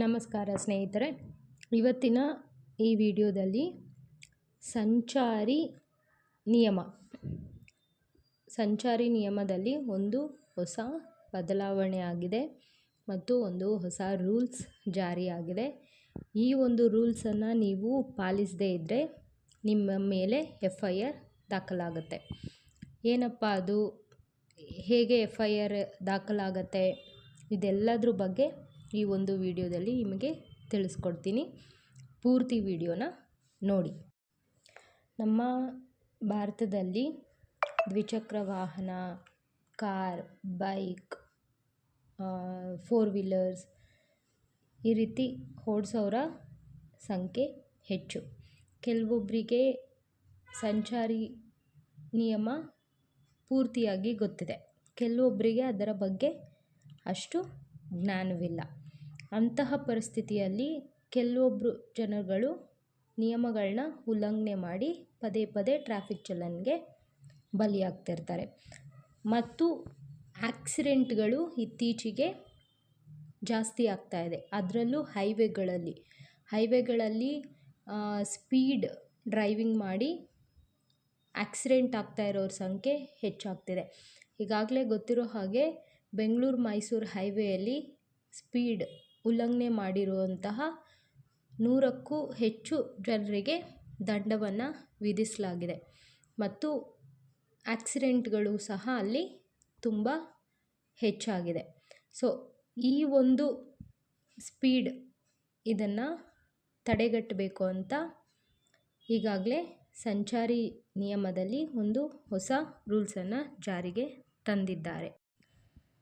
ನಮಸ್ಕಾರ ಸ್ನೇಹಿತರೆ, ಇವತ್ತಿನ ಈ ವಿಡಿಯೋದಲ್ಲಿ ಸಂಚಾರಿ ನಿಯಮ. ಸಂಚಾರಿ ನಿಯಮದಲ್ಲಿ ಒಂದು ಹೊಸ ಬದಲಾವಣೆ ಆಗಿದೆ ಮತ್ತು ಒಂದು ಹೊಸ ರೂಲ್ಸ್ ಜಾರಿಯಾಗಿದೆ. ಈ ಒಂದು ರೂಲ್ಸನ್ನು ನೀವು ಪಾಲಿಸದೇ ಇದ್ದರೆ ನಿಮ್ಮ ಮೇಲೆ ಎಫ್ ಐ ಆರ್ ದಾಖಲಾಗುತ್ತೆ. ಏನಪ್ಪ ಅದು? ಹೇಗೆ ಎಫ್ ಐ ಆರ್ ದಾಖಲಾಗತ್ತೆ? ಇದೆಲ್ಲದ್ರ ಬಗ್ಗೆ ಈ ಒಂದು ವಿಡಿಯೋದಲ್ಲಿ ನಿಮಗೆ ತಿಳಿಸ್ಕೊಡ್ತೀನಿ. ಪೂರ್ತಿ ವಿಡಿಯೋನ ನೋಡಿ. ನಮ್ಮ ಭಾರತದಲ್ಲಿ ದ್ವಿಚಕ್ರ ವಾಹನ, ಕಾರ್, ಬೈಕ್ ಫೋರ್ ವೀಲರ್ಸ್ ಈ ರೀತಿ ಓಡಿಸೋರ ಸಂಖ್ಯೆ ಹೆಚ್ಚು. ಕೆಲವೊಬ್ಬರಿಗೆ ಸಂಚಾರಿ ನಿಯಮ ಪೂರ್ತಿಯಾಗಿ ಗೊತ್ತಿದೆ. ಕೆಲವೊಬ್ಬರಿಗೆ ಅದರ ಬಗ್ಗೆ ಅಷ್ಟು ಜ್ಞಾನವಿಲ್ಲ. ಅಂತಹ ಪರಿಸ್ಥಿತಿಯಲ್ಲಿ ಕೆಲವೊಬ್ಬರು ಜನಗಳು ನಿಯಮಗಳನ್ನ ಉಲ್ಲಂಘನೆ ಮಾಡಿ ಪದೇ ಪದೇ ಟ್ರಾಫಿಕ್ ಚಲನ್ಗೆ ಬಲಿಯಾಗ್ತಿರ್ತಾರೆ. ಮತ್ತು ಆಕ್ಸಿಡೆಂಟ್ಗಳು ಇತ್ತೀಚೆಗೆ ಜಾಸ್ತಿ ಆಗ್ತಾ ಇದೆ. ಅದರಲ್ಲೂ ಹೈವೇಗಳಲ್ಲಿ ಹೈವೇಗಳಲ್ಲಿ ಸ್ಪೀಡ್ ಡ್ರೈವಿಂಗ್ ಮಾಡಿ ಆಕ್ಸಿಡೆಂಟ್ ಆಗ್ತಾ ಇರೋರ ಸಂಖ್ಯೆ ಹೆಚ್ಚಾಗ್ತಿದೆ. ಈಗಾಗಲೇ ಗೊತ್ತಿರೋ ಹಾಗೆ ಬೆಂಗಳೂರು ಮೈಸೂರು ಹೈವೇಯಲ್ಲಿ ಸ್ಪೀಡ್ ಉಲ್ಲಂಘನೆ ಮಾಡಿರುವಂತಹ ನೂರಕ್ಕೂ ಹೆಚ್ಚು ಜನರಿಗೆ ದಂಡವನ್ನು ವಿಧಿಸಲಾಗಿದೆ. ಮತ್ತು ಆಕ್ಸಿಡೆಂಟ್ಗಳು ಸಹ ಅಲ್ಲಿ ತುಂಬ ಹೆಚ್ಚಾಗಿದೆ. ಸೊ, ಈ ಒಂದು ಸ್ಪೀಡ್ ಇದನ್ನು ತಡೆಗಟ್ಟಬೇಕು ಅಂತ ಈಗಾಗಲೇ ಸಂಚಾರಿ ನಿಯಮದಲ್ಲಿ ಒಂದು ಹೊಸ ರೂಲ್ಸನ್ನು ಜಾರಿಗೆ ತಂದಿದ್ದಾರೆ.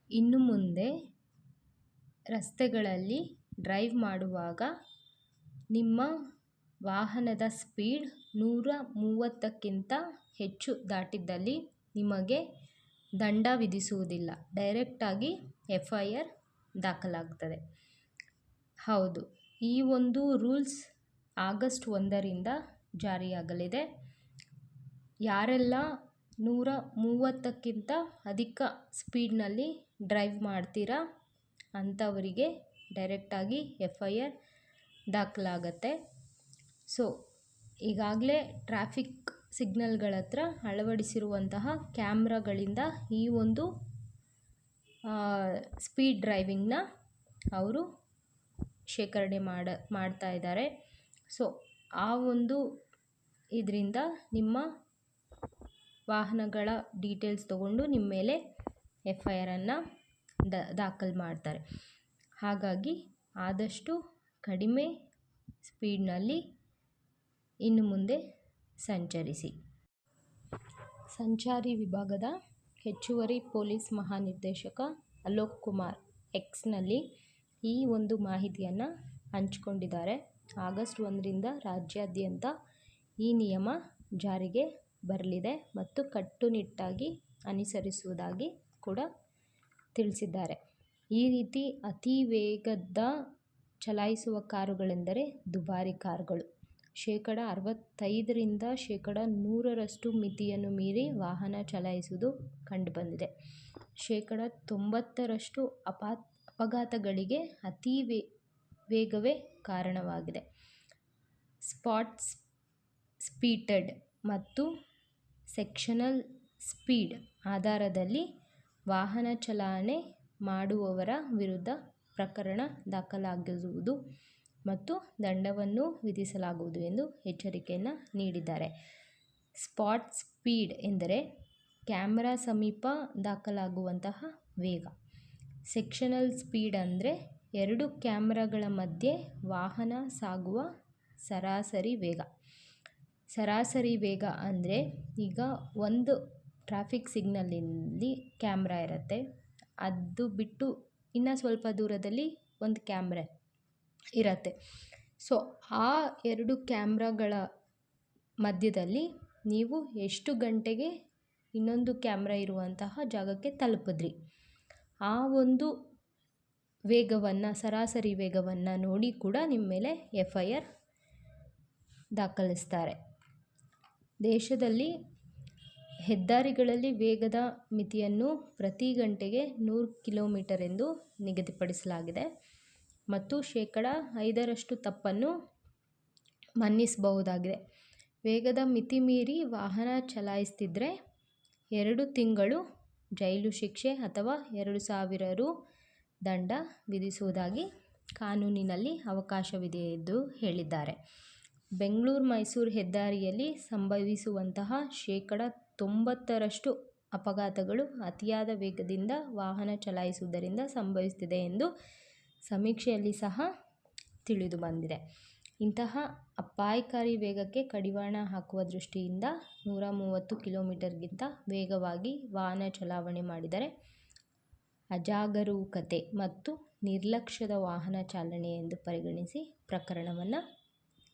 ಇನ್ನು ಮುಂದೆ ರಸ್ತೆಗಳಲ್ಲಿ ಡ್ರೈವ್ ಮಾಡುವಾಗ ನಿಮ್ಮ ವಾಹನದ ಸ್ಪೀಡ್ ನೂರ ಮೂವತ್ತಕ್ಕಿಂತ ಹೆಚ್ಚು ದಾಟಿದ್ದಲ್ಲಿ ನಿಮಗೆ ದಂಡ ವಿಧಿಸುವುದಿಲ್ಲ. ಡೈರೆಕ್ಟಾಗಿ ಎಫ್ ಐ ಆರ್ ದಾಖಲಾಗ್ತದೆ. ಹೌದು, ಈ ಒಂದು ರೂಲ್ಸ್ ಆಗಸ್ಟ್ ಒಂದರಿಂದ ಜಾರಿಯಾಗಲಿದೆ. ಯಾರೆಲ್ಲ ನೂರ ಮೂವತ್ತಕ್ಕಿಂತ ಅಧಿಕ ಸ್ಪೀಡ್ನಲ್ಲಿ ಡ್ರೈವ್ ಮಾಡ್ತೀರಾ ಅಂಥವರಿಗೆ ಡೈರೆಕ್ಟಾಗಿ ಎಫ್ ಐ ಆರ್ ದಾಖಲಾಗತ್ತೆ. ಸೊ, ಈಗಾಗಲೇ ಟ್ರಾಫಿಕ್ ಸಿಗ್ನಲ್ಗಳ ಹತ್ರ ಅಳವಡಿಸಿರುವಂತಹ ಕ್ಯಾಮ್ರಾಗಳಿಂದ ಈ ಒಂದು ಸ್ಪೀಡ್ ಡ್ರೈವಿಂಗ್ನ ಅವರು ಶೇಖರಣೆ ಮಾಡ, ಮಾಡ್ತಾ ಇದ್ದಾರೆ. ಸೊ, ಆ ಒಂದು ಇದರಿಂದ ನಿಮ್ಮ ವಾಹನಗಳ ಡೀಟೇಲ್ಸ್ ತಗೊಂಡು ನಿಮ್ಮ ಮೇಲೆ ಎಫ್ ಐ ಆರನ್ನು ದ, ದಾಖಲು ಮಾಡ್ತಾರೆ. ಹಾಗಾಗಿ ಆದಷ್ಟು ಕಡಿಮೆ ಸ್ಪೀಡ್ನಲ್ಲಿ ಇನ್ನು ಮುಂದೆ ಸಂಚರಿಸಿ. ಸಂಚಾರಿ ವಿಭಾಗದ ಹೆಚ್ಚುವರಿ ಪೊಲೀಸ್ ಮಹಾನಿರ್ದೇಶಕ ಅಲೋಕ್ ಕುಮಾರ್ ಎಕ್ಸ್ನಲ್ಲಿ ಈ ಒಂದು ಮಾಹಿತಿಯನ್ನು ಹಂಚಿಕೊಂಡಿದ್ದಾರೆ. ಆಗಸ್ಟ್ ಒಂದರಿಂದ ರಾಜ್ಯಾದ್ಯಂತ ಈ ನಿಯಮ ಜಾರಿಗೆ ಬರಲಿದೆ ಮತ್ತು ಕಟ್ಟುನಿಟ್ಟಾಗಿ ಅನುಸರಿಸುವುದಾಗಿ ಕೂಡ ತಿಳಿಸಿದ್ದಾರೆ. ಈ ರೀತಿ ಅತಿ ವೇಗದ ಚಲಾಯಿಸುವ ಕಾರುಗಳೆಂದರೆ ದುಬಾರಿ ಕಾರುಗಳು. ಶೇಕಡ ಅರವತ್ತೈದರಿಂದ ಶೇಕಡ ನೂರರಷ್ಟು ಮಿತಿಯನ್ನು ಮೀರಿ ವಾಹನ ಚಲಾಯಿಸುವುದು ಕಂಡುಬಂದಿದೆ. ಶೇಕಡ ತೊಂಬತ್ತರಷ್ಟು ಅಪಾ ಅಪಘಾತಗಳಿಗೆ ಅತಿ ವೇ, ವೇಗವೇ ಕಾರಣವಾಗಿದೆ. ಸ್ಪಾಟ್ಸ್ ಸ್ಪೀಟೆಡ್ ಮತ್ತು ಸೆಕ್ಷನಲ್ ಸ್ಪೀಡ್ ಆಧಾರದಲ್ಲಿ ವಾಹನ ಚಲಾವಣೆ ಮಾಡುವವರ ವಿರುದ್ಧ ಪ್ರಕರಣ ದಾಖಲಾಗಿರುವುದು ಮತ್ತು ದಂಡವನ್ನು ವಿಧಿಸಲಾಗುವುದು ಎಂದು ಎಚ್ಚರಿಕೆಯನ್ನು ನೀಡಿದ್ದಾರೆ. ಸ್ಪಾಟ್ ಸ್ಪೀಡ್ ಎಂದರೆ ಕ್ಯಾಮ್ರಾ ಸಮೀಪ ದಾಖಲಾಗುವಂತಹ ವೇಗ. ಸೆಕ್ಷನಲ್ ಸ್ಪೀಡ್ ಅಂದರೆ ಎರಡು ಕ್ಯಾಮ್ರಾಗಳ ಮಧ್ಯೆ ವಾಹನ ಸಾಗುವ ಸರಾಸರಿ ವೇಗ. ಸರಾಸರಿ ವೇಗ ಅಂದರೆ ಈಗ ಒಂದು ಟ್ರಾಫಿಕ್ ಸಿಗ್ನಲಲ್ಲಿ ಕ್ಯಾಮ್ರಾ ಇರುತ್ತೆ. ಅದು ಬಿಟ್ಟು ಇನ್ನೂ ಸ್ವಲ್ಪ ದೂರದಲ್ಲಿ ಒಂದು ಕ್ಯಾಮ್ರ ಇರುತ್ತೆ. ಸೊ, ಆ ಎರಡು ಕ್ಯಾಮ್ರಾಗಳ ಮಧ್ಯದಲ್ಲಿ ನೀವು ಎಷ್ಟು ಗಂಟೆಗೆ ಇನ್ನೊಂದು ಕ್ಯಾಮ್ರಾ ಇರುವಂತಹ ಜಾಗಕ್ಕೆ ತಲುಪಿದ್ರಿ? ಆ ಒಂದು ವೇಗವನ್ನು, ಸರಾಸರಿ ವೇಗವನ್ನು ನೋಡಿ ಕೂಡ ನಿಮ್ಮ ಮೇಲೆ ಎಫ್ ಐ ಆರ್ ದಾಖಲಿಸ್ತಾರೆ. ದೇಶದಲ್ಲಿ ಹೆದ್ದಾರಿಗಳಲ್ಲಿ ವೇಗದ ಮಿತಿಯನ್ನು ಪ್ರತಿ ಗಂಟೆಗೆ ನೂರು ಕಿಲೋಮೀಟರ್ ಎಂದು ನಿಗದಿಪಡಿಸಲಾಗಿದೆ. ಮತ್ತು ಶೇಕಡ ಐದರಷ್ಟು ತಪ್ಪನ್ನು ಮನ್ನಿಸಬಹುದಾಗಿದೆ. ವೇಗದ ಮಿತಿ ಮೀರಿ ವಾಹನ ಚಲಾಯಿಸ್ತಿದ್ರೆ ಎರಡು ತಿಂಗಳು ಜೈಲು ಶಿಕ್ಷೆ ಅಥವಾ ಎರಡು ಸಾವಿರ ರು ದಂಡ ವಿಧಿಸುವುದಾಗಿ ಕಾನೂನಿನಲ್ಲಿ ಅವಕಾಶವಿದೆ ಎಂದು ಹೇಳಿದ್ದಾರೆ. ಬೆಂಗಳೂರು ಮೈಸೂರು ಹೆದ್ದಾರಿಯಲ್ಲಿ ಸಂಭವಿಸುವಂತಹ ಶೇಕಡ ತೊಂಬತ್ತರಷ್ಟು ಅಪಘಾತಗಳು ಅತಿಯಾದ ವೇಗದಿಂದ ವಾಹನ ಚಲಾಯಿಸುವುದರಿಂದ ಸಂಭವಿಸುತ್ತಿದೆ ಎಂದು ಸಮೀಕ್ಷೆಯಲ್ಲಿ ಸಹ ತಿಳಿದು ಬಂದಿದೆ. ಇಂತಹ ಅಪಾಯಕಾರಿ ವೇಗಕ್ಕೆ ಕಡಿವಾಣ ಹಾಕುವ ದೃಷ್ಟಿಯಿಂದ ನೂರ ಮೂವತ್ತು ಕಿಲೋಮೀಟರ್ಗಿಂತ ವೇಗವಾಗಿ ವಾಹನ ಚಲಾವಣೆ ಮಾಡಿದರೆ ಅಜಾಗರೂಕತೆ ಮತ್ತು ನಿರ್ಲಕ್ಷ್ಯದ ವಾಹನ ಚಾಲನೆ ಎಂದು ಪರಿಗಣಿಸಿ ಪ್ರಕರಣವನ್ನು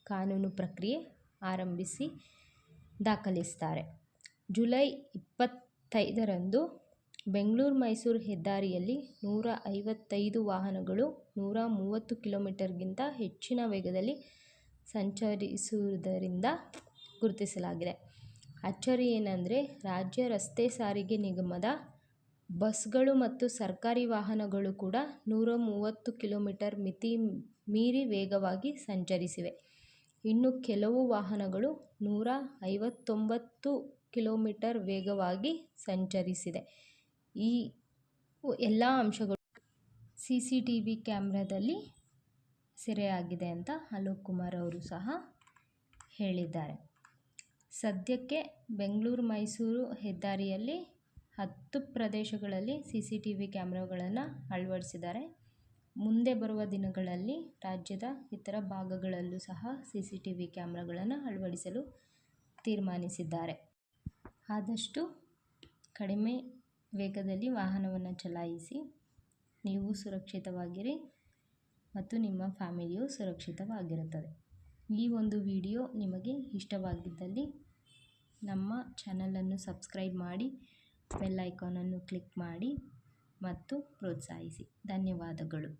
ಕಾನೂನು ಪ್ರಕ್ರಿಯೆ ಆರಂಭಿಸಿ ದಾಖಲಿಸುತ್ತಾರೆ ಜುಲೈ ಇಪ್ಪತ್ತೈದರಂದು ಬೆಂಗಳೂರು ಮೈಸೂರು ಹೆದ್ದಾರಿಯಲ್ಲಿ ನೂರ ಐವತ್ತೈದು ವಾಹನಗಳು ನೂರ ಮೂವತ್ತು ಕಿಲೋಮೀಟರ್ಗಿಂತ ಹೆಚ್ಚಿನ ವೇಗದಲ್ಲಿ ಸಂಚರಿಸುವುದರಿಂದ ಗುರುತಿಸಲಾಗಿದೆ. ಅಚ್ಚರಿ ಏನಂದರೆ, ರಾಜ್ಯ ರಸ್ತೆ ಸಾರಿಗೆ ನಿಗಮದ ಬಸ್ಗಳು ಮತ್ತು ಸರ್ಕಾರಿ ವಾಹನಗಳು ಕೂಡ ನೂರ ಮೂವತ್ತು ಕಿಲೋಮೀಟರ್ ಮಿತಿ ಮೀರಿ ವೇಗವಾಗಿ ಸಂಚರಿಸಿವೆ. ಇನ್ನು ಕೆಲವು ವಾಹನಗಳು ನೂರ ಐವತ್ತೊಂಬತ್ತು ಕಿಲೋಮೀಟರ್ ವೇಗವಾಗಿ ಸಂಚರಿಸಿದೆ. ಈ ಎಲ್ಲ ಅಂಶಗಳು ಸಿ ಸಿ ಟಿ ವಿ ಕ್ಯಾಮ್ರಾದಲ್ಲಿ ಸೆರೆಯಾಗಿದೆ ಅಂತ ಅಲೋಕ್ ಕುಮಾರ್ ಅವರು ಸಹ ಹೇಳಿದ್ದಾರೆ. ಸದ್ಯಕ್ಕೆ ಬೆಂಗಳೂರು, ಮೈಸೂರು ಹೆದ್ದಾರಿಯಲ್ಲಿ ಹತ್ತು ಪ್ರದೇಶಗಳಲ್ಲಿ ಸಿ ಸಿ ಟಿ ವಿ ಕ್ಯಾಮ್ರಾಗಳನ್ನು ಅಳವಡಿಸಿದ್ದಾರೆ. ಮುಂದೆ ಬರುವ ದಿನಗಳಲ್ಲಿ ರಾಜ್ಯದ ಇತರ ಭಾಗಗಳಲ್ಲೂ ಸಹ ಸಿ ಸಿ ಟಿ ವಿ ಕ್ಯಾಮ್ರಾಗಳನ್ನು ಅಳವಡಿಸಲು ತೀರ್ಮಾನಿಸಿದ್ದಾರೆ. ಆದಷ್ಟು ಕಡಿಮೆ ವೇಗದಲ್ಲಿ ವಾಹನವನ್ನು ಚಲಾಯಿಸಿ ನೀವು ಸುರಕ್ಷಿತವಾಗಿರಿ ಮತ್ತು ನಿಮ್ಮ ಫ್ಯಾಮಿಲಿಯು ಸುರಕ್ಷಿತವಾಗಿರುತ್ತದೆ. ಈ ಒಂದು ವಿಡಿಯೋ ನಿಮಗೆ ಇಷ್ಟವಾಗಿದ್ದಲ್ಲಿ ನಮ್ಮ ಚಾನಲನ್ನು ಸಬ್ಸ್ಕ್ರೈಬ್ ಮಾಡಿ, ಬೆಲ್ ಐಕಾನನ್ನು ಕ್ಲಿಕ್ ಮಾಡಿ ಮತ್ತು ಪ್ರೋತ್ಸಾಹಿಸಿ. ಧನ್ಯವಾದಗಳು.